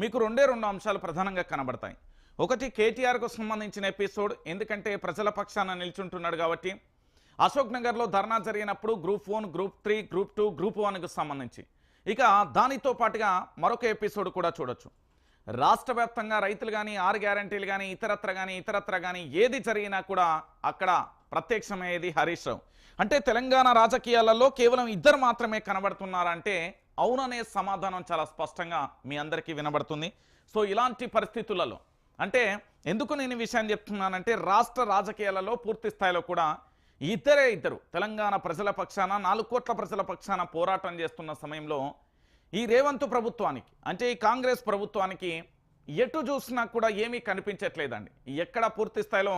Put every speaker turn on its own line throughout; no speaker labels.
మీకు రెండే రెండు అంశాలు ప్రధానంగా కనబడతాయి. ఒకటి కేటీఆర్కు సంబంధించిన ఎపిసోడ్ ఎందుకంటే ప్రజల పక్షాన నిల్చుంటున్నాడు కాబట్టి. అశోక్ నగర్లో ధర్నా జరిగినప్పుడు group one group three group two group వన్కు సంబంధించి. ఇక దానితో పాటుగా మరొక ఎపిసోడ్ కూడా చూడొచ్చు. రాష్ట్ర వ్యాప్తంగా రైతులు కానీ ఆరు గ్యారంటీలు కానీ ఇతరత్ర కానీ ఇతరత్ర కానీ ఏది జరిగినా కూడా అక్కడ ప్రత్యక్షమయ్యేది హరీష్ రావు. అంటే తెలంగాణ రాజకీయాలలో కేవలం ఇద్దరు మాత్రమే కనబడుతున్నారంటే అవుననే సమాధానం చాలా స్పష్టంగా మీ అందరికీ వినబడుతుంది. సో ఇలాంటి పరిస్థితులలో అంటే ఎందుకు నేను ఈ విషయాన్ని చెప్తున్నానంటే రాష్ట్ర రాజకీయాలలో పూర్తి స్థాయిలో కూడా ఇద్దరే ఇద్దరు తెలంగాణ ప్రజల పక్షాన నాలుగు కోట్ల ప్రజల పక్షాన పోరాటం చేస్తున్న సమయంలో ఈ రేవంత్ ప్రభుత్వానికి అంటే ఈ కాంగ్రెస్ ప్రభుత్వానికి ఎటు చూసినా కూడా ఏమీ కనిపించట్లేదండి. ఎక్కడ పూర్తి స్థాయిలో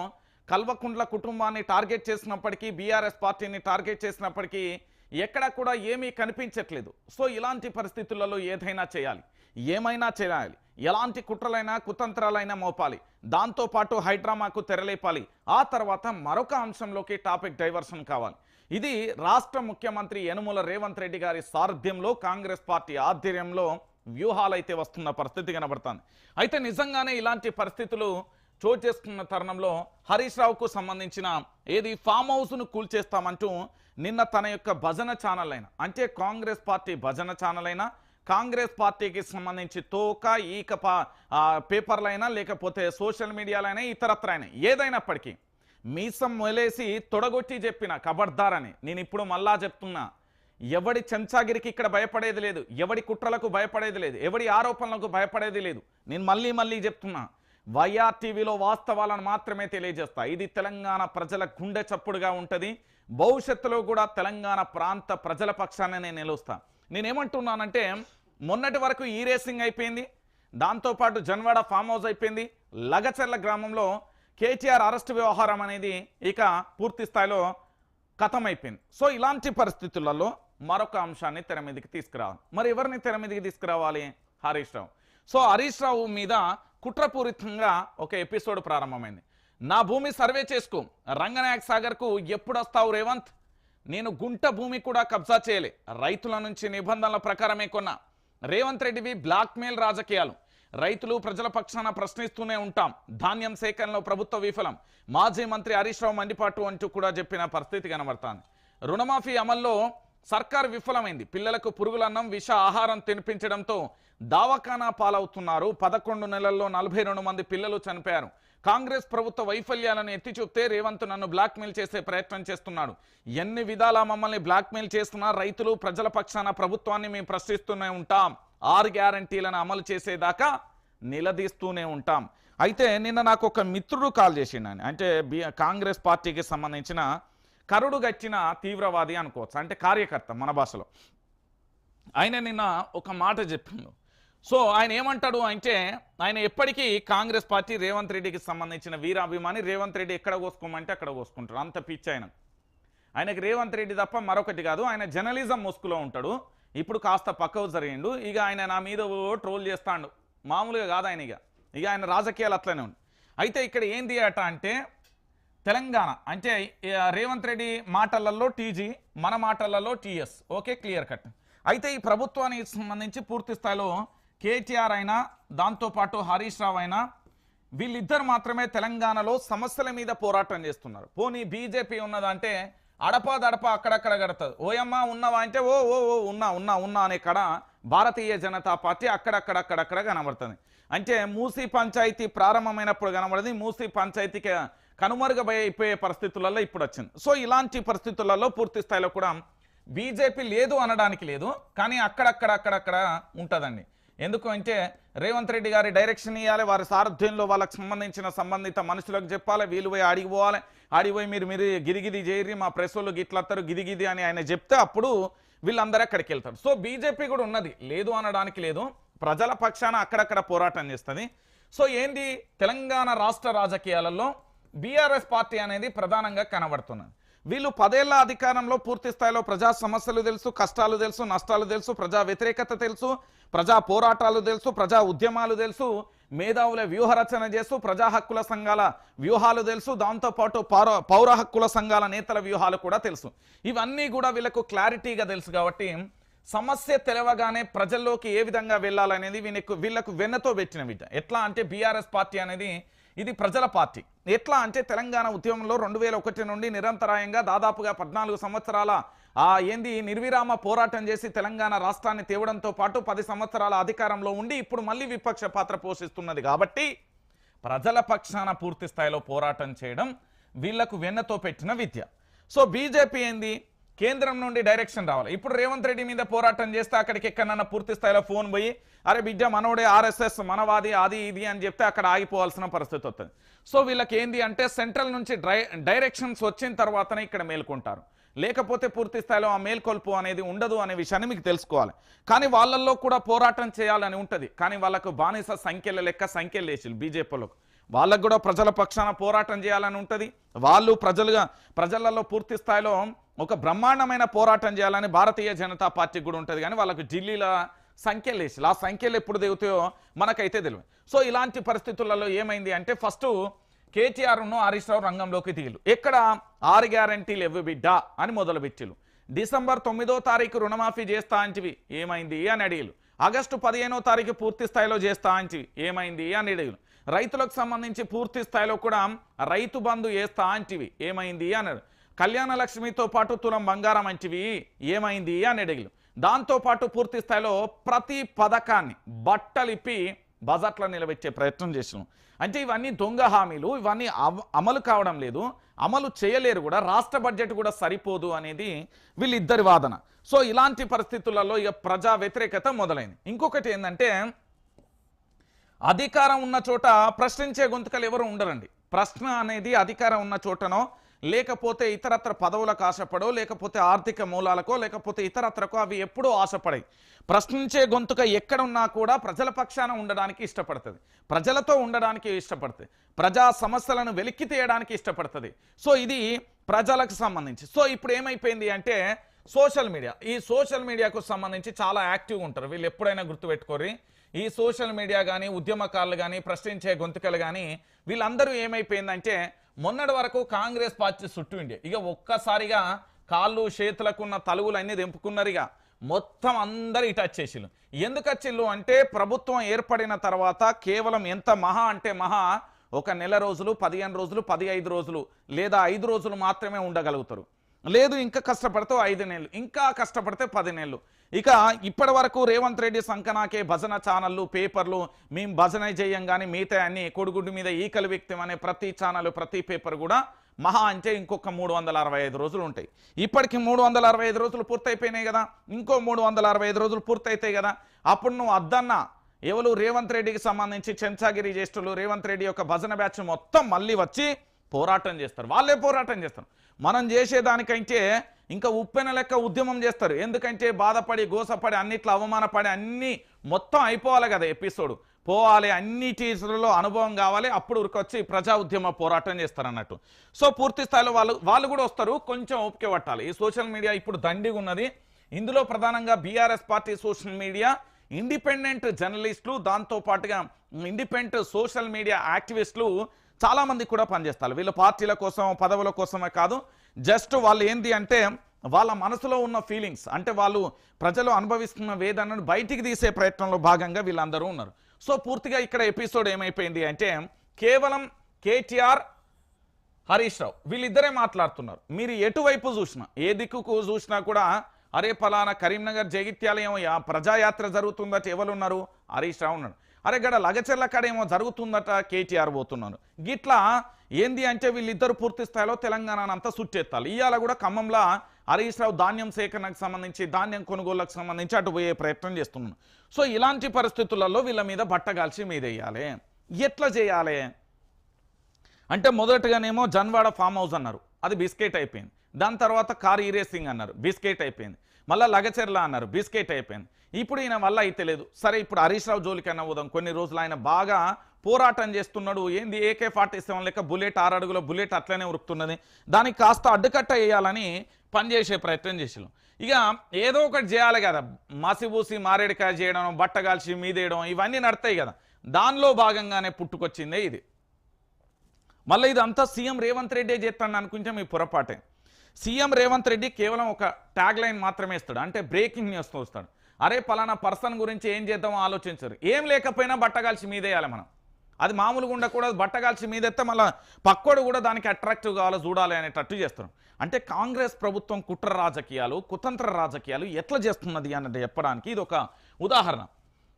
కల్వకుండ్ల కుటుంబాన్ని టార్గెట్ చేసినప్పటికీ బీఆర్ఎస్ పార్టీని టార్గెట్ చేసినప్పటికీ ఎక్కడ కూడా ఏమీ కనిపించట్లేదు. సో ఇలాంటి పరిస్థితులలో ఏదైనా చేయాలి. ఏమైనా చేయాలి. ఎలాంటి కుట్రలైనా కుతంత్రాలైనా మోపాలి. దాంతోపాటు హైడ్రామాకు తెరలేపాలి. ఆ తర్వాత మరొక అంశంలోకి టాపిక్ డైవర్షన్ కావాలి. ఇది రాష్ట్ర ముఖ్యమంత్రి యనుమల రేవంత్ రెడ్డి గారి సారథ్యంలో కాంగ్రెస్ పార్టీ ఆధ్వర్యంలో వ్యూహాలు అయితే వస్తున్న పరిస్థితి కనబడుతుంది. అయితే నిజంగానే ఇలాంటి పరిస్థితులు చోటు చేసుకున్న తరుణంలో హరీష్ రావుకు సంబంధించిన ఏది ఫామ్ హౌస్ను కూల్చేస్తామంటూ నిన్న తన యొక్క భజన ఛానల్ అయినా అంటే కాంగ్రెస్ పార్టీ భజన ఛానల్ అయినా కాంగ్రెస్ పార్టీకి సంబంధించి తోక ఈక పా పేపర్లైనా లేకపోతే సోషల్ మీడియాలైనా ఇతరత్రైనా ఏదైనప్పటికీ మీసం మొలేసి తొడగొట్టి చెప్పిన కబడ్దారని నేను ఇప్పుడు మళ్ళా చెప్తున్నా. ఎవడి చెంచాగిరికి ఇక్కడ భయపడేది లేదు ఎవడి కుట్రలకు భయపడేది లేదు ఎవడి ఆరోపణలకు భయపడేది లేదు. నేను మళ్ళీ మళ్ళీ చెప్తున్నా వైఆర్ టీవీలో వాస్తవాలను మాత్రమే తెలియజేస్తా. ఇది తెలంగాణ ప్రజల గుండె చప్పుడుగా ఉంటుంది. భవిష్యత్తులో కూడా తెలంగాణ ప్రాంత ప్రజల పక్షాన్ని నేను నిలుస్తాను నేనేమంటున్నానంటే మొన్నటి వరకు ఈ రేసింగ్ అయిపోయింది. దాంతోపాటు జన్వాడ ఫామ్ హౌస్ అయిపోయింది. లగచర్ల గ్రామంలో కేటీఆర్ అరెస్ట్ వ్యవహారం అనేది ఇక పూర్తి స్థాయిలో అయిపోయింది సో ఇలాంటి పరిస్థితులలో మరొక అంశాన్ని తెర మీదకి తీసుకురావాలి. మరి ఎవరిని తెర మీదకి తీసుకురావాలి? హరీష్ రావు. సో హరీష్ రావు మీద కుట్రపూరితంగా ఒక ఎపిసోడ్ ప్రారంభమైంది. నా భూమి సర్వే చేసుకో. రంగనాయక్ సాగర్కు ఎప్పుడు వస్తావు రేవంత్? నేను గుంట భూమి కూడా కబ్జా చేయలే. రైతుల నుంచి నిబంధనల ప్రకారమే కొన్నా. రేవంత్ రెడ్డివి బ్లాక్మెయిల్ రాజకీయాలు. రైతులు ప్రజల పక్షాన ప్రశ్నిస్తూనే ఉంటాం. ధాన్యం సేకరణలో ప్రభుత్వ విఫలం. మాజీ మంత్రి హరీష్ రావు మండిపాటు అంటూ కూడా చెప్పిన పరిస్థితి కనబడుతుంది. రుణమాఫీ అమల్లో సర్కార్ విఫలమైంది. పిల్లలకు పురుగులన్నం విష ఆహారం తినిపించడంతో దావఖానా పాలవుతున్నారు. పదకొండు నెలల్లో నలభై రెండు మంది పిల్లలు చనిపోయారు. కాంగ్రెస్ ప్రభుత్వ వైఫల్యాలను ఎత్తి చూపితే రేవంత్ నన్ను బ్లాక్మెయిల్ చేసే ప్రయత్నం చేస్తున్నాడు. ఎన్ని విధాలా మమ్మల్ని బ్లాక్మెయిల్ చేస్తున్నా రైతులు ప్రజల పక్షాన ప్రభుత్వాన్ని మేము ప్రశ్నిస్తూనే ఉంటాం. ఆరు గ్యారంటీలను అమలు చేసేదాకా నిలదీస్తూనే ఉంటాం. అయితే నిన్న నాకు ఒక మిత్రుడు కాల్ చేసిండని అంటే బి కాంగ్రెస్ పార్టీకి సంబంధించిన కరుడు గచ్చిన తీవ్రవాది అనుకోవచ్చు. అంటే కార్యకర్త మన భాషలో. ఆయన నిన్న ఒక మాట చెప్పిండు. సో ఆయన ఏమంటాడు అంటే ఆయన ఎప్పటికీ కాంగ్రెస్ పార్టీ రేవంత్ రెడ్డికి సంబంధించిన వీరాభిమాని రేవంత్ రెడ్డి ఎక్కడ కోసుకోమంటే అక్కడ కోసుకుంటాడు. అంత పిచ్చి ఆయన. ఆయనకి రేవంత్ రెడ్డి తప్ప మరొకటి కాదు. ఆయన జర్నలిజం ముసుగులో ఉంటాడు. ఇప్పుడు కాస్త పక్కకు జరిగిండు. ఇక ఆయన నా మీద ఓ ట్రోల్ చేస్తాడు. మామూలుగా కాదు ఆయన ఇక. ఇక ఆయన రాజకీయాలు అట్లనే ఉండు. అయితే ఇక్కడ ఏంది అట అంటే తెలంగాణ అంటే రేవంత్ రెడ్డి మాటలలో టీజీ మన మాటలలో టీఎస్. Okay clear cut. అయితే ఈ ప్రభుత్వానికి సంబంధించి పూర్తి స్థాయిలో కేటీఆర్ అయినా దాంతోపాటు హరీష్ రావు అయినా వీళ్ళిద్దరు మాత్రమే తెలంగాణలో సమస్యల మీద పోరాటం చేస్తున్నారు. పోనీ బీజేపీ ఉన్నదంటే అడపా దడప అక్కడక్కడ గడుతుంది. ఓయమ్మ ఉన్నావా అంటే ఓ ఓ ఓ ఉన్నా ఉన్నా ఉన్నా అనే కడ భారతీయ జనతా పార్టీ అక్కడక్కడక్కడక్కడ కనబడుతుంది. అంటే మూసీ పంచాయతీ ప్రారంభమైనప్పుడు కనబడింది. మూసీ పంచాయతీకి కనుమరుగైపోయే పరిస్థితులలో ఇప్పుడు వచ్చింది. సో ఇలాంటి పరిస్థితులలో పూర్తి స్థాయిలో కూడా బీజేపీ లేదు అనడానికి లేదు కానీ అక్కడక్కడ అక్కడక్కడ ఉంటుందండి. ఎందుకు అంటే రేవంత్ రెడ్డి గారి డైరెక్షన్ ఇవ్వాలి వారి సారథ్యంలో వాళ్ళకి సంబంధించిన సంబంధిత మనుషులకు చెప్పాలి వీళ్ళు పోయి ఆడిపోవాలి ఆడిపోయి మీరు మీరు గిరిగిది చేయరి మా ప్రెస్ వాళ్ళు గిట్లత్తారు గిదిగిది అని ఆయన చెప్తే అప్పుడు వీళ్ళందరూ అక్కడికి వెళ్తారు. సో బీజేపీ కూడా ఉన్నది లేదు అనడానికి లేదు ప్రజల పక్షాన అక్కడక్కడ పోరాటం చేస్తుంది. సో ఏంది తెలంగాణ రాష్ట్ర రాజకీయాలలో బీఆర్ఎస్ పార్టీ అనేది ప్రధానంగా కనబడుతున్నది. వీళ్ళు పదేళ్ళ అధికారంలో పూర్తి స్థాయిలో ప్రజా సమస్యలు తెలుసు కష్టాలు తెలుసు నష్టాలు తెలుసు ప్రజా వ్యతిరేకత తెలుసు ప్రజా పోరాటాలు తెలుసు ప్రజా ఉద్యమాలు తెలుసు మేధావుల వ్యూహరచన చేస్తూ ప్రజా హక్కుల సంఘాల వ్యూహాలు తెలుసు దాంతోపాటు పౌర పౌర హక్కుల సంఘాల నేతల వ్యూహాలు కూడా తెలుసు. ఇవన్నీ కూడా వీళ్ళకు క్లారిటీగా తెలుసు కాబట్టి సమస్య తెలవగానే ప్రజల్లోకి ఏ విధంగా వెళ్ళాలనేది వీళ్ళకు వీళ్ళకు వెన్నతో పెట్టిన విద్య. ఎట్లా అంటే బీఆర్ఎస్ పార్టీ అనేది ఇది ప్రజల పార్టీ. ఎట్లా అంటే తెలంగాణ ఉద్యమంలో రెండు వేల ఒకటి నుండి నిరంతరాయంగా దాదాపుగా పద్నాలుగు సంవత్సరాల ఆ ఏంది నిర్విరామ పోరాటం చేసి తెలంగాణ రాష్ట్రాన్ని తేవడంతో పాటు పది సంవత్సరాల అధికారంలో ఉండి ఇప్పుడు మళ్ళీ విపక్ష పాత్ర పోషిస్తున్నది కాబట్టి ప్రజల పక్షాన పూర్తి స్థాయిలో పోరాటం చేయడం వీళ్ళకు వెన్నతో పెట్టిన విద్య. సో బీజేపీ ఏంది? కేంద్రం నుండి డైరెక్షన్ రావాలి. ఇప్పుడు రేవంత్ రెడ్డి మీద పోరాటం చేస్తే అక్కడికి ఎక్కడన్నా పూర్తి స్థాయిలో ఫోన్ పోయి అరే బిడ్డ మనోడే ఆర్ఎస్ఎస్ మనవాది అది ఇది అని చెప్తే అక్కడ ఆగిపోవాల్సిన పరిస్థితి వస్తుంది. సో వీళ్ళకి ఏంది అంటే సెంట్రల్ నుంచి డై డైరెక్షన్స్ వచ్చిన తర్వాతనే ఇక్కడ మేల్కొంటారు. లేకపోతే పూర్తి స్థాయిలో ఆ మేల్కొల్పు అనేది ఉండదు అనే విషయాన్ని మీకు తెలుసుకోవాలి. కానీ వాళ్ళల్లో కూడా పోరాటం చేయాలని ఉంటుంది. కానీ వాళ్ళకు బానిస సంఖ్యల లెక్క సంఖ్యలు వేసి బీజేపీలకు వాళ్ళకు కూడా ప్రజల పక్షాన పోరాటం చేయాలని ఉంటుంది. వాళ్ళు ప్రజలుగా ప్రజలలో పూర్తి స్థాయిలో ఒక బ్రహ్మాండమైన పోరాటం చేయాలని భారతీయ జనతా పార్టీకి కూడా ఉంటుంది. కానీ వాళ్ళకు ఢిల్లీల సంఖ్యలు వేసి ఆ సంఖ్యలు ఎప్పుడు దిగుతాయో మనకైతే తెలియదు సో ఇలాంటి పరిస్థితులలో ఏమైంది అంటే ఫస్ట్ కేటీఆర్ను హరీష్ రావు రంగంలోకి దిగిలు ఎక్కడ ఆరు గ్యారంటీలు ఎవ్వి బిడ్డ అని మొదలుపెట్టిలు డిసెంబర్ తొమ్మిదో తారీఖు రుణమాఫీ చేస్తా అంటివి. ఏమైంది అని అడిగిలు ఆగస్టు పదిహేనో తారీఖు పూర్తి స్థాయిలో చేస్తా అంటివి. ఏమైంది అని అడిగిలు రైతులకు సంబంధించి పూర్తి స్థాయిలో కూడా రైతు బంధు వేస్తా అంటివి ఏమైంది అన్నాడు. కళ్యాణ లక్ష్మితో పాటు తులం బంగారం అంటివి. ఏమైంది అని అడిగిలు. దాంతోపాటు పూర్తి స్థాయిలో ప్రతి పథకాన్ని బట్టలిప్పి బజెట్లో నిలబెట్టే ప్రయత్నం చేసినాం. అంటే ఇవన్నీ దొంగ హామీలు ఇవన్నీ అమలు కావడం లేదు. అమలు చేయలేరు కూడా. రాష్ట్ర బడ్జెట్ కూడా సరిపోదు అనేది వీళ్ళిద్దరి వాదన. సో ఇలాంటి పరిస్థితులలో ఇక ప్రజా వ్యతిరేకత మొదలైంది. ఇంకొకటి ఏంటంటే అధికారం ఉన్న చోట ప్రశ్నించే గొంతుకలు ఎవరు ఉండరండి. ప్రశ్న అనేది అధికారం ఉన్న చోటనో లేకపోతే ఇతరత్ర పదవులకు ఆశపడో లేకపోతే ఆర్థిక మూలాలకో లేకపోతే ఇతరత్రకో అవి ఎప్పుడూ ఆశపడాయి. ప్రశ్నించే గొంతుక ఎక్కడున్నా కూడా ప్రజల పక్షాన ఉండడానికి ఇష్టపడుతుంది. ప్రజలతో ఉండడానికి ఇష్టపడుతుంది. ప్రజా సమస్యలను వెలికి తీయడానికి ఇష్టపడుతుంది. సో ఇది ప్రజలకు సంబంధించి. సో ఇప్పుడు ఏమైపోయింది అంటే సోషల్ మీడియా. ఈ సోషల్ మీడియాకు సంబంధించి చాలా యాక్టివ్గా ఉంటారు. వీళ్ళు ఎప్పుడైనా గుర్తుపెట్టుకోరి ఈ సోషల్ మీడియా కానీ ఉద్యమకారులు కానీ ప్రశ్నించే గొంతుకలు కానీ వీళ్ళందరూ ఏమైపోయిందంటే మొన్నటి వరకు కాంగ్రెస్ పార్టీ చుట్టూ ఉండే. ఇక ఒక్కసారిగా కాళ్ళు చేతులకు ఉన్న తలుగులు అన్ని తెంపుకున్నారు ఇక. మొత్తం అందరు ఇటు వచ్చేసిళ్ళు. ఎందుకు వచ్చిళ్ళు అంటే ప్రభుత్వం ఏర్పడిన తర్వాత కేవలం ఎంత మహా అంటే మహా ఒక నెల రోజులు పదిహేను రోజులు పదిహేను రోజులు లేదా ఐదు రోజులు మాత్రమే ఉండగలుగుతారు. లేదు ఇంకా కష్టపడితే ఐదు నెలలు ఇంకా కష్టపడితే పది నెలలు. ఇక ఇప్పటి వరకు రేవంత్ రెడ్డి సంకనాకే భజన ఛానళ్ళు పేపర్లు మేము భజన చేయం కానీ మిగతా అన్ని కొడుగుడ్డు మీద ఈకలు వ్యక్తం అనే ప్రతి ఛానల్ ప్రతి పేపర్ కూడా మహా అంటే ఇంకొక మూడు వందల అరవై ఐదు రోజులు ఉంటాయి. ఇప్పటికి మూడు వందల అరవై ఐదు రోజులు పూర్తయిపోయినాయి కదా ఇంకో మూడు వందల అరవై ఐదు రోజులు పూర్తయితాయి కదా. అప్పుడు నువ్వు అద్దన్నా ఎవరు రేవంత్ రెడ్డికి సంబంధించి చెంచాగిరి జ్యేష్ఠులు రేవంత్ రెడ్డి యొక్క భజన బ్యాచ్ మొత్తం మళ్ళీ వచ్చి పోరాటం చేస్తారు. వాళ్ళే పోరాటం చేస్తారు. మనం చేసేదానికంటే ఇంకా ఉప్పెన లెక్క ఉద్యమం చేస్తారు. ఎందుకంటే బాధపడి గోసపడి అన్నిట్లో అవమానపడి అన్ని మొత్తం అయిపోవాలి కదా ఎపిసోడ్. పోవాలి అన్నిటిలో అనుభవం కావాలి అప్పుడు ఉరికొచ్చి ప్రజా ఉద్యమ పోరాటం చేస్తారు అన్నట్టు సో పూర్తి స్థాయిలో వాళ్ళు వాళ్ళు కూడా వస్తారు కొంచెం ఓపిక పట్టాలి. ఈ సోషల్ మీడియా ఇప్పుడు దండిగా ఉన్నది. ఇందులో ప్రధానంగా BRS party social media independent జర్నలిస్టులు దాంతో పాటుగా ఇండిపెండెంట్ సోషల్ మీడియా యాక్టివిస్టులు చాలామంది కూడా పనిచేస్తారు. వీళ్ళు పార్టీల కోసం పదవుల కోసమే కాదు జస్ట్ వాళ్ళు ఏంది అంటే వాళ్ళ మనసులో ఉన్న ఫీలింగ్స్ అంటే వాళ్ళు ప్రజలు అనుభవిస్తున్న వేదనను బయటికి తీసే ప్రయత్నంలో భాగంగా వీళ్ళందరూ ఉన్నారు. సో పూర్తిగా ఇక్కడ ఎపిసోడ్ ఏమైపోయింది అంటే కేవలం కేటీఆర్ హరీష్ రావు వీళ్ళిద్దరే మాట్లాడుతున్నారు. మీరు ఎటువైపు చూసినా ఏ దిక్కుకు చూసినా కూడా అరే పలానా కరీంనగర్ జగిత్యాలయం ప్రజాయాత్ర జరుగుతుందట ఎవరున్నారు? హరీష్ రావు ఉన్నారు. అరే గడ లగచెర్ల కాడ ఏమో జరుగుతుందట కేటీఆర్ పోతున్నాను గిట్లా ఏంది అంటే వీళ్ళిద్దరు పూర్తి స్థాయిలో తెలంగాణను అంతా సుట్టెత్తాలి. ఇవాళ కూడా ఖమ్మంలో హరీష్ రావు ధాన్యం సేకరణకు సంబంధించి ధాన్యం కొనుగోళ్ళకు సంబంధించి అటు పోయే ప్రయత్నం చేస్తున్నాను సో ఇలాంటి పరిస్థితులలో వీళ్ళ మీద బట్టగాల్చి మీద వేయాలి. ఎట్లా చేయాలి? అంటే మొదటగానేమో జన్వాడ ఫామ్ హౌస్ అన్నారు. అది బిస్కెట్ అయిపోయింది. దాని తర్వాత కార్ ఈరేసింగ్ అన్నారు. బిస్కెట్ అయిపోయింది. మళ్ళీ లగచెర్ల అన్నారు. బిస్కెట్ అయిపోయింది. ఇప్పుడు ఈయన వల్ల అయితే లేదు. సరే ఇప్పుడు హరీష్ రావు జోలికన్నా పోదాం. కొన్ని రోజులు ఆయన బాగా పోరాటం చేస్తున్నాడు. ఏంది? ఏకే ఫార్టీ సెవెన్ లెక్క బుల్లెట్ ఆరు అడుగుల బుల్లెట్ అట్లనే ఉరుకుతున్నది. దానికి కాస్త అడ్డుకట్ట వేయాలని పనిచేసే ప్రయత్నం చేసాం ఇక ఏదో ఒకటి చేయాలి కదా. మసిబూసి మారేడికాయ చేయడం బట్టగాల్చి మీదేయడం ఇవన్నీ నడతాయి కదా. దానిలో భాగంగానే పుట్టుకొచ్చిందే ఇది. మళ్ళీ ఇదంతా సీఎం రేవంత్ రెడ్డి చేస్తాను అనుకుంటే మీ పొరపాటే. సీఎం రేవంత్ రెడ్డి కేవలం ఒక ట్యాగ్ లైన్ మాత్రమే ఇస్తాడు. అంటే బ్రేకింగ్ న్యూస్ వస్తాడు అరే పలానా పర్సన్ గురించి ఏం చేద్దామో ఆలోచించరు. ఏం లేకపోయినా బట్టగాల్చి మీదేయాలి మనం. అది మామూలుగా ఉండకూడదు. బట్టగాల్చి మీదెత్తే మళ్ళీ పక్కోడు కూడా దానికి అట్రాక్టివ్ కావాలో చూడాలి అనేటట్టు చేస్తున్నాం అంటే కాంగ్రెస్ ప్రభుత్వం కుట్ర రాజకీయాలు కుతంత్ర రాజకీయాలు ఎట్లా చేస్తున్నది అన్నది చెప్పడానికి ఇది ఒక ఉదాహరణ.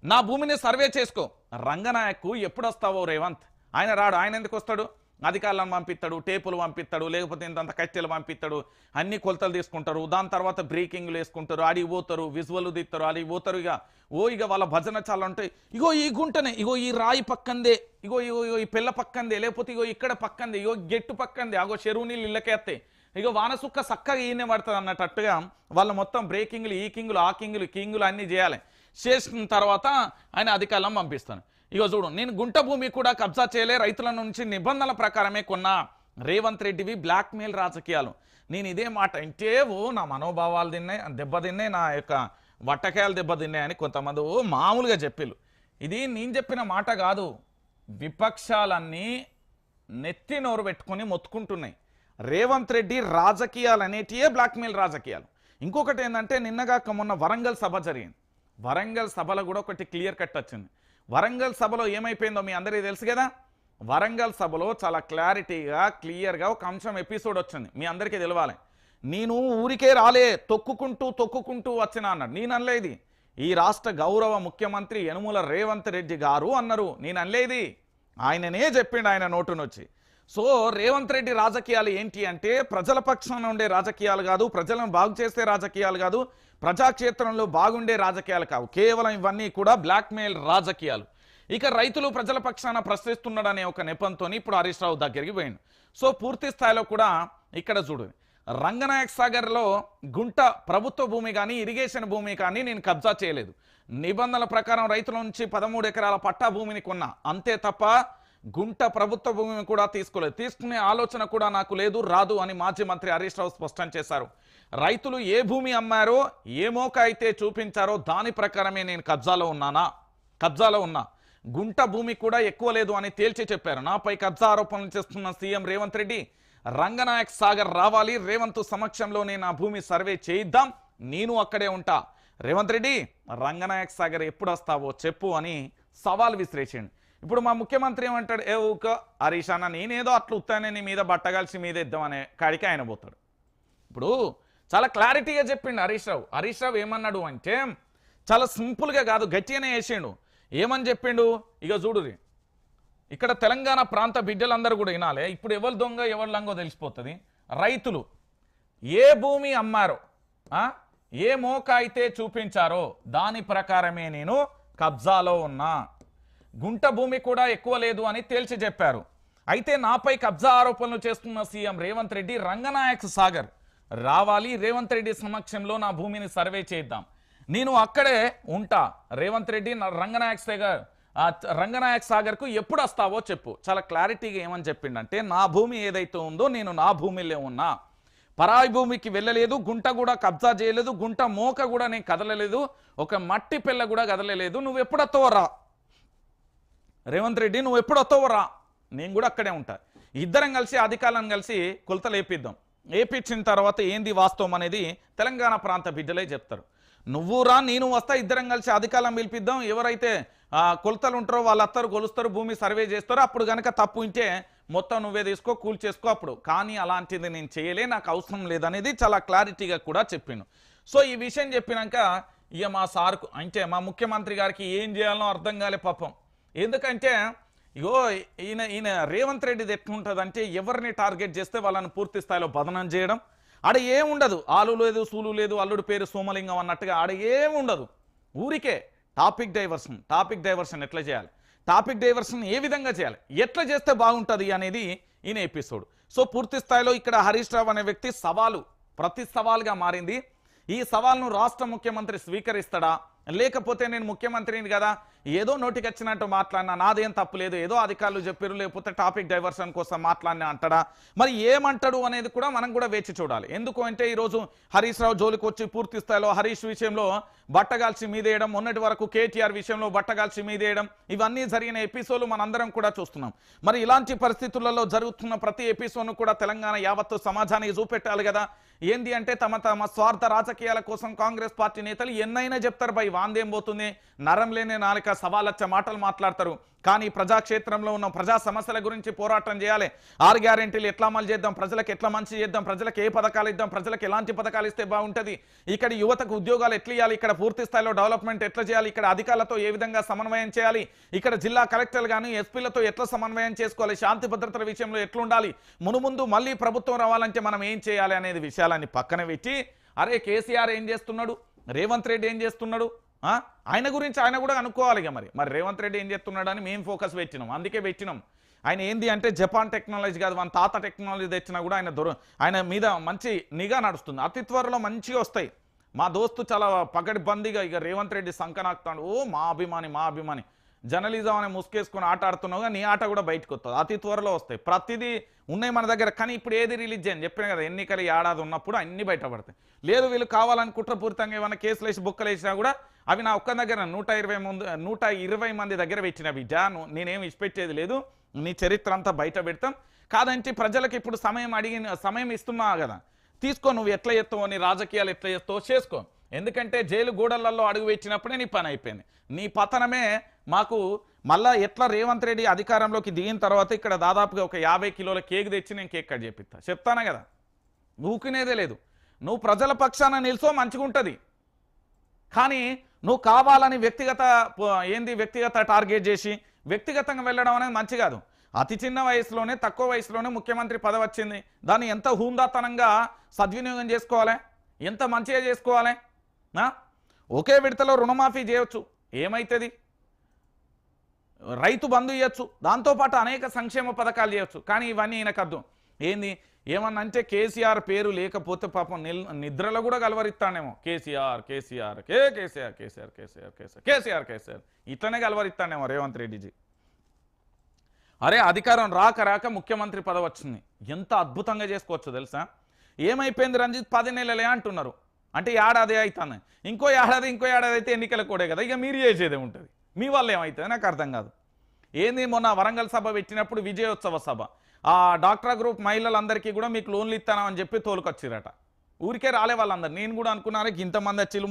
నా భూమిని సర్వే చేసుకో. రంగనాయకు ఎప్పుడు వస్తావో రేవంత్? ఆయన రాడు. ఆయన ఎందుకు వస్తాడు? అధికారులను పంపిస్తాడు టేపులు పంపిస్తాడు లేకపోతే ఇంతంత కట్టెలు పంపిస్తాడు అన్ని కొలతలు తీసుకుంటారు. దాని తర్వాత బ్రేకింగ్లు వేసుకుంటారు ఆడికి పోతారు విజువల్ తీస్తారు ఆడికి పోతారు. ఇక ఓ ఇక వాళ్ళ భజన చాలా ఉంటాయి ఇగో ఈ గుంటనే ఇగో ఈ రాయి పక్కందే ఇగో ఇగో ఇగో ఈ పిల్ల పక్కందే లేకపోతే ఇగో ఇక్కడ పక్కందే ఇగో గెట్టు పక్కందే అగో చెరువు నీళ్ళు ఇళ్ళకేస్తాయి ఇక వానసుక్క చక్కగా ఈయనే పడుతుంది అన్నట్టుగా వాళ్ళు మొత్తం బ్రేకింగ్లు ఈ కింగులు ఆ కింగులు కింగులు అన్నీ చేయాలి. చేసిన తర్వాత ఆయన అధికారులను పంపిస్తాను. ఇగో చూడు నేను గుంట భూమి కూడా కబ్జా చేయలే రైతుల నుంచి నిబంధనల ప్రకారమే కొన్నా. రేవంత్ రెడ్డివి బ్లాక్మెయిల్ రాజకీయాలు. నేను ఇదే మాట అంటే ఓ నా మనోభావాలు తిన్నాయి దెబ్బతిన్నాయి నా యొక్క వట్టకాయలు దెబ్బతిన్నాయని కొంతమంది ఓ మామూలుగా చెప్పిళ్ళు ఇది నేను చెప్పిన మాట కాదు. విపక్షాలన్నీ నెత్తి నోరు పెట్టుకొని మొత్తుకుంటున్నాయి. రేవంత్ రెడ్డి రాజకీయాలు అనేటియే బ్లాక్మెయిల్ రాజకీయాలు. ఇంకొకటి ఏంటంటే నిన్నగాక మొన్న వరంగల్ సభ జరిగింది. వరంగల్ సభలో కూడా ఒకటి క్లియర్ కట్ వచ్చింది. వరంగల్ సభలో ఏమైపోయిందో మీ అందరికీ తెలుసు కదా? వరంగల్ సభలో చాలా క్లారిటీగా క్లియర్గా ఒక అంశం ఎపిసోడ్ వచ్చింది. మీ అందరికీ తెలవాలి. నేను ఊరికే రాలే తొక్కుకుంటూ తొక్కుకుంటూ వచ్చిన అన్నాడు. నేను అనలేదు ఈ రాష్ట్ర గౌరవ ముఖ్యమంత్రి యనుమల రేవంత్ రెడ్డి గారు అన్నారు. నేను అనలేదు ఆయననే చెప్పిండు ఆయన నోటునొచ్చి సో రేవంత్ రెడ్డి రాజకీయాలు ఏంటి అంటే ప్రజల పక్షాన ఉండే రాజకీయాలు కాదు ప్రజలను బాగు చేసే రాజకీయాలు కాదు ప్రజాక్షేత్రంలో బాగుండే రాజకీయాలు కావు. కేవలం ఇవన్నీ కూడా బ్లాక్మెయిల్ రాజకీయాలు. ఇక రైతులు ప్రజల పక్షాన ప్రశ్నిస్తున్నాడనే ఒక నెపంతో ఇప్పుడు హరీష్ రావు దగ్గరికి పోయిండు. సో పూర్తి స్థాయిలో కూడా ఇక్కడ చూడు. రంగనాయక్ సాగర్లో గుంట ప్రభుత్వ భూమి కానీ ఇరిగేషన్ భూమి కానీ నేను కబ్జా చేయలేదు. నిబంధనల ప్రకారం రైతుల నుంచి పదమూడు ఎకరాల పట్టా భూమిని కొన్నా. అంతే తప్ప గుంట ప్రభుత్వ భూమిని కూడా తీసుకోలేదు. తీసుకునే ఆలోచన కూడా నాకు లేదు రాదు అని మాజీ మంత్రి హరీష్ రావు స్పష్టం చేశారు. రైతులు ఏ భూమి అమ్మారో ఏ మోక అయితే చూపించారో దాని ప్రకారమే నేను కబ్జాలో ఉన్నానా? కబ్జాలో ఉన్నా. గుంట భూమి కూడా ఎక్కువ లేదు అని తేల్చి చెప్పారు. నాపై కబ్జా ఆరోపణలు చేస్తున్న సీఎం రేవంత్ రెడ్డి రంగనాయక్ సాగర్ రావాలి రేవంత్ సమక్షంలోనే నా భూమి సర్వే చేయిద్దాం నేను అక్కడే ఉంటా. రేవంత్ రెడ్డి రంగనాయక్ సాగర్ ఎప్పుడు వస్తావో చెప్పు అని సవాల్ విసిరేసిండు. ఇప్పుడు మా ముఖ్యమంత్రి ఏమంటాడు? ఏ ఊక హరీష్ అన్న నేనేదో అట్లా ఉత్తానే నీ మీద బట్టగాల్సి మీద ఇద్దామనే కాడికి ఆయన పోతాడు. ఇప్పుడు చాలా క్లారిటీగా చెప్పిండు హరీష్ రావు. హరీష్ రావు ఏమన్నాడు అంటే చాలా సింపుల్గా కాదు గట్టిగానే వేసిండు ఏమని చెప్పిండు? ఇక చూడుది ఇక్కడ తెలంగాణ ప్రాంత బిడ్డలందరూ కూడా వినాలి. ఇప్పుడు ఎవరు దొంగ ఎవరు లంగో తెలిసిపోతుంది? రైతులు. ఏ భూమి అమ్మారో ఏ మోక అయితే చూపించారో దాని ప్రకారమే నేను కబ్జాలో ఉన్నా. గుంట భూమి కూడా ఎక్కువ లేదు అని తేల్చి చెప్పారు. అయితే నాపై కబ్జా ఆరోపణలు చేస్తున్న సీఎం రేవంత్ రెడ్డి రంగనాయక్ సాగర్. రావాలి. రేవంత్ రెడ్డి సమక్షంలో నా భూమిని సర్వే చేద్దాం. నేను అక్కడే ఉంటా. రేవంత్ రెడ్డి రంగనాయక్ సాగర్ రంగనాయక్ సాగర్కు ఎప్పుడు వస్తావో చెప్పు. చాలా క్లారిటీగా ఏమని చెప్పిండంటే నా భూమి ఏదైతే ఉందో నేను నా భూమిలో ఉన్నా. పరాయి భూమికి వెళ్ళలేదు గుంట కూడా కబ్జా చేయలేదు గుంట మోక కూడా నేను కదలలేదు ఒక మట్టి పిల్ల కూడా కదలలేదు. నువ్వు ఎప్పుడొత్తవో రా. రేవంత్ రెడ్డి నువ్వు ఎప్పుడొత్తవో రా. నేను కూడా అక్కడే ఉంటా. ఇద్దరం కలిసి అధికారులను కలిసి కొలతలు వేపిద్దాం వేపించిన తర్వాత ఏంది వాస్తవం అనేది తెలంగాణ ప్రాంత బిడ్డలే చెప్తారు. నువ్వు రా నేను వస్తా ఇద్దరం కలిసి అధికారం పిలిపిద్దాం. ఎవరైతే కొలతలు ఉంటారో వాళ్ళందరూ కొలుస్తారు భూమి సర్వే చేస్తారో అప్పుడు కనుక తప్పు ఉంటే మొత్తం నువ్వే తీసుకో కూల్ చేసుకో అప్పుడు. కానీ అలాంటిది నేను చేయలే నాకు అవసరం లేదనేది చాలా క్లారిటీగా కూడా చెప్పాను. సో ఈ విషయం చెప్పినాక ఇక మా సార్కు అంటే మా ముఖ్యమంత్రి గారికి ఏం చేయాలో అర్థం కాలే పాపం. ఎందుకంటే ఇగో ఈయన ఈయన రేవంత్ రెడ్డిది ఎట్లుంటుందంటే ఎవరిని టార్గెట్ చేస్తే వాళ్ళని పూర్తి స్థాయిలో బదనం చేయడం. ఆడ ఏముండదు ఆలు లేదు సూలు లేదు అల్లుడి పేరు సోమలింగం అన్నట్టుగా ఆడ ఏముండదు ఊరికే టాపిక్ డైవర్షన్ టాపిక్ డైవర్షన్ ఎట్లా చేయాలి? టాపిక్ డైవర్షన్ ఏ విధంగా చేయాలి? ఎట్లా చేస్తే బాగుంటుంది అనేది ఈయన ఎపిసోడ్. సో పూర్తి స్థాయిలో ఇక్కడ హరీష్ రావు అనే వ్యక్తి సవాలు ప్రతి సవాల్గా మారింది. ఈ సవాల్ను రాష్ట్ర ముఖ్యమంత్రి స్వీకరిస్తాడా? లేకపోతే నేను ముఖ్యమంత్రిని కదా? ఏదో నోటికి వచ్చినట్టు మాట్లాడినా నాదేం తప్పు లేదు ఏదో అధికారులు చెప్పారు లేకపోతే టాపిక్ డైవర్షన్ కోసం మాట్లాడినా అంటాడా? మరి ఏమంటాడు అనేది కూడా మనం కూడా వేచి చూడాలి. ఎందుకు అంటే ఈరోజు హరీష్ రావు జోలికి వచ్చి పూర్తి స్థాయిలో హరీష్ విషయంలో బట్టగాల్చి మీదేయడం మొన్నటి వరకు కేటీఆర్ విషయంలో బట్టగాల్చి మీదేయడం ఇవన్నీ జరిగిన ఎపిసోడ్లు మనందరం కూడా చూస్తున్నాం. మరి ఇలాంటి పరిస్థితులలో జరుగుతున్న ప్రతి ఎపిసోడ్ను కూడా తెలంగాణ యావత్తు సమాజానికి చూపెట్టాలి కదా. ఏంది అంటే తమ తమ స్వార్థ రాజకీయాల కోసం కాంగ్రెస్ పార్టీ నేతలు ఎన్నైనా చెప్తారు బై వాందేం పోతుంది? నరం లేని నాలుక సవాలచ్చ మాటలు మాట్లాడతారు. కానీ ప్రజాక్షేత్రంలో ఉన్న ప్రజా సమస్యల గురించి పోరాటం చేయాలి. ఆరు గ్యారెంటీలు ఎట్లా అమలు చేద్దాం? ప్రజలకు ఎట్లా మంచి చేద్దాం? ప్రజలకు ఏ పథకాలు ఇద్దాం? ప్రజలకు ఎలాంటి పథకాలు ఇస్తే బాగుంటుంది? ఇక్కడ యువతకు ఉద్యోగాలు ఎట్లా ఇవ్వాలి? ఇక్కడ పూర్తి స్థాయిలో డెవలప్మెంట్ ఎట్లా చేయాలి? ఇక్కడ అధికారులతో ఏ విధంగా సమన్వయం చేయాలి? ఇక్కడ జిల్లా కలెక్టర్లు కానీ ఎస్పీలతో ఎట్లా సమన్వయం చేసుకోవాలి? శాంతి భద్రతల విషయంలో ఎట్లుండాలి? మునుముందు మళ్ళీ ప్రభుత్వం రావాలంటే మనం ఏం చేయాలి అనేది విషయాలన్నీ పక్కన పెట్టి అరే కేసీఆర్ ఏం చేస్తున్నాడు? రేవంత్ రెడ్డి ఏం చేస్తున్నాడు? ఆయన గురించి ఆయన కూడా అనుకోవాలి ఇక మరి. మరి రేవంత్ రెడ్డి ఏం చేస్తున్నాడని మేము ఫోకస్ పెట్టినాం. అందుకే పెట్టినాం. ఆయన ఏంది అంటే జపాన్ టెక్నాలజీ కాదు మన తాత టెక్నాలజీ తెచ్చినా కూడా ఆయన దొర ఆయన మీద మంచి నిఘా నడుస్తుంది. అతి త్వరలో మంచిగా వస్తాయి. మా దోస్తు చాలా పగడిబందీగా ఇక రేవంత్ రెడ్డి సంకనాక్తాడు. ఓ మా అభిమాని మా అభిమాని. జర్నలిజం అనే ముసుకేసుకొని ఆట ఆడుతున్నావుగా నీ ఆట కూడా బయటకు వస్తుంది. అతి త్వరలో వస్తాయి. ప్రతిదీ ఉన్నాయి మన దగ్గర కానీ ఇప్పుడు ఏది రిలీజ్ అని చెప్పిన కదా ఎన్నికలు ఈ ఏడాది ఉన్నప్పుడు అన్ని బయటపడతాయి. లేదు వీళ్ళు కావాలని కుట్రపూరితంగా ఏమైనా కేసులు వేసి బుక్కలు వేసినా కూడా అవి నా ఒక్క దగ్గర నూట ఇరవై ముందు నూట ఇరవై మంది దగ్గర పెట్టిన బిడ్డ నేనేం ఇచ్చిపెట్టేది లేదు. నీ చరిత్ర అంతా బయట పెడతాం. కాదంటే ప్రజలకు ఇప్పుడు సమయం అడిగిన సమయం ఇస్తున్నావు కదా. తీసుకో నువ్వు ఎట్లా చేస్తావు నీ రాజకీయాలు ఎట్లా చేస్తావో చేసుకో. ఎందుకంటే జైలు గూడలలో అడుగు పెట్టినప్పుడే నీ పని అయిపోయింది. నీ పతనమే మాకు మళ్ళా ఎట్లా రేవంత్ రెడ్డి అధికారంలోకి దిగిన తర్వాత ఇక్కడ దాదాపుగా ఒక యాభై కిలోల కేక్ తెచ్చి నేను కేక్ కట్ చేపిస్తా చెప్తానా కదా? ఊకునేదే లేదు. నువ్వు ప్రజల పక్షాన నిల్చో మంచిగుంటుంది. కానీ నువ్వు కావాలని వ్యక్తిగత ఏంది వ్యక్తిగత టార్గెట్ చేసి వ్యక్తిగతంగా వెళ్ళడం అనేది మంచి కాదు. అతి చిన్న వయసులోనే తక్కువ వయసులోనే ముఖ్యమంత్రి పదవి వచ్చింది. దాన్ని ఎంత హూందాతనంగా సద్వినియోగం చేసుకోవాలి? ఎంత మంచిగా చేసుకోవాలి? ఒకే విడతలో రుణమాఫీ చేయవచ్చు ఏమవుతుంది రైతు బంధు ఇవ్వచ్చు దాంతోపాటు అనేక సంక్షేమ పథకాలు చేయవచ్చు కానీ ఇవన్నీ ఈయనకద్దు. ఏంది? ఏమన్నా అంటే కేసీఆర్ పేరు లేకపోతే పాపం నిల్ నిద్రలో కూడా కలవరిస్తానేమో కేసీఆర్ కేసీఆర్ కే కేసీఆర్ కేసీఆర్ కేసీఆర్ కేసీఆర్ కేసీఆర్ కేసీఆర్. ఇట్లనే కలవరిస్తానేమో రేవంత్ రెడ్డిజీ. అరే అధికారం రాక రాక ముఖ్యమంత్రి పదవి వచ్చింది. ఎంత అద్భుతంగా చేసుకోవచ్చు తెలుసా? ఏమైపోయింది రంజిత్? పది నెలలే అంటున్నారు. అంటే ఏడాది అవుతాను ఇంకో ఏడాది ఇంకో ఏడాది అయితే ఎన్నికల కూడా కదా. ఇక మీరు చేసేదే ఉంటుంది. మీ వల్ల ఏమవుతుంది నాకు అర్థం కాదు. ఏంది మొన్న వరంగల్ సభ పెట్టినప్పుడు విజయోత్సవ సభ. ఆ డాక్టర్ గ్రూప్ మహిళలందరికీ కూడా మీకు లోన్లు ఇస్తానని చెప్పి తోలుకొచ్చిరట. ఊరికే రాలే వాళ్ళందరు. నేను కూడా అనుకున్నాను ఇంతమంది వచ్చిలు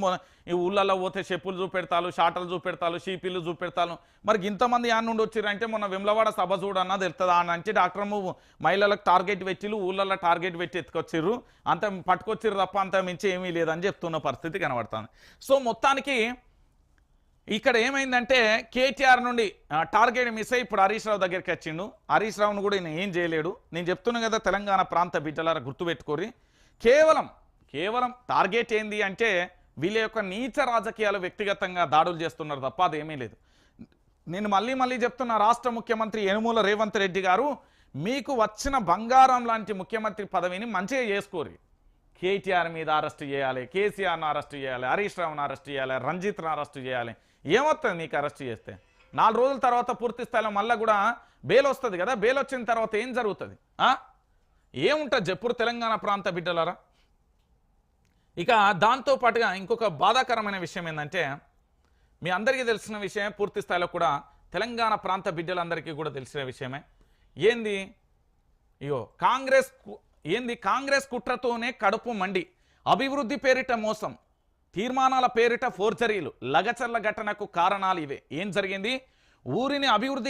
ఈ ఊళ్ళల్లో పోతే చెప్పులు చూపెడతారు షాటలు చూపెడతారు షీపీలు చూపెడతారు మరి ఇంతమంది యాన్ నుండి వచ్చిరంటే మొన్న వెమ్లవాడ సభ చూడన్నా తెలుస్తుంది అని అంటే డాక్టర్ మహిళలకు టార్గెట్ పెట్టిలు ఊళ్ళల్లో టార్గెట్ పెట్టి ఎత్తుకొచ్చిర్రు. అంత పట్టుకొచ్చిర్రు తప్ప అంత మించి ఏమీ లేదని చెప్తున్న పరిస్థితి కనబడుతుంది. సో మొత్తానికి ఇక్కడ ఏమైందంటే కేటీఆర్ నుండి టార్గెట్ మిస్ అయ్యి ఇప్పుడు హరీష్ రావు దగ్గరికి వచ్చిండు. హరీష్ రావును కూడా ఈయన ఏం చేయలేడు. నేను చెప్తున్నా కదా తెలంగాణ ప్రాంత బిడ్డలారా గుర్తుపెట్టుకోరి కేవలం కేవలం టార్గెట్ ఏంది అంటే వీళ్ళ యొక్క నీచ రాజకీయాలు వ్యక్తిగతంగా దాడులు చేస్తున్నారు తప్ప అదేమీ లేదు. నేను మళ్ళీ మళ్ళీ చెప్తున్న రాష్ట్ర ముఖ్యమంత్రి యనుమూల రేవంత్ రెడ్డి గారు మీకు వచ్చిన బంగారం లాంటి ముఖ్యమంత్రి పదవిని మంచిగా చేసుకోరు. కేటీఆర్ మీద అరెస్ట్ చేయాలి కేసీఆర్ను అరెస్ట్ చేయాలి హరీష్ రావును అరెస్ట్ చేయాలి రంజిత్ను అరెస్ట్ చేయాలి. ఏమొస్తుంది మీకు అరెస్ట్ చేస్తే? నాలుగు రోజుల తర్వాత పూర్తి స్థాయిలో మళ్ళీ కూడా బెయిల్ వస్తుంది కదా బెయిల్ వచ్చిన తర్వాత ఏం జరుగుతుంది? ఆ? ఏముంటుంది జపూర్ తెలంగాణ ప్రాంత బిడ్డలారా? ఇక దాంతో పాటుగా ఇంకొక బాధాకరమైన విషయం ఏంటంటే మీ అందరికీ తెలిసిన విషయం పూర్తి స్థాయిలో కూడా తెలంగాణ ప్రాంత బిడ్డలందరికీ కూడా తెలిసిన విషయమే. ఏంది? అయ్యో కాంగ్రెస్ ఏంది? కాంగ్రెస్ కుట్రతోనే కడుపు మండి అభివృద్ధి పేరిట మోసం తీర్మానాల పేరిట ఫోర్జరీలు లగచర్ల ఘటనకు కారణాలు ఇవే. ఏం జరిగింది? ఊరిని అభివృద్ధి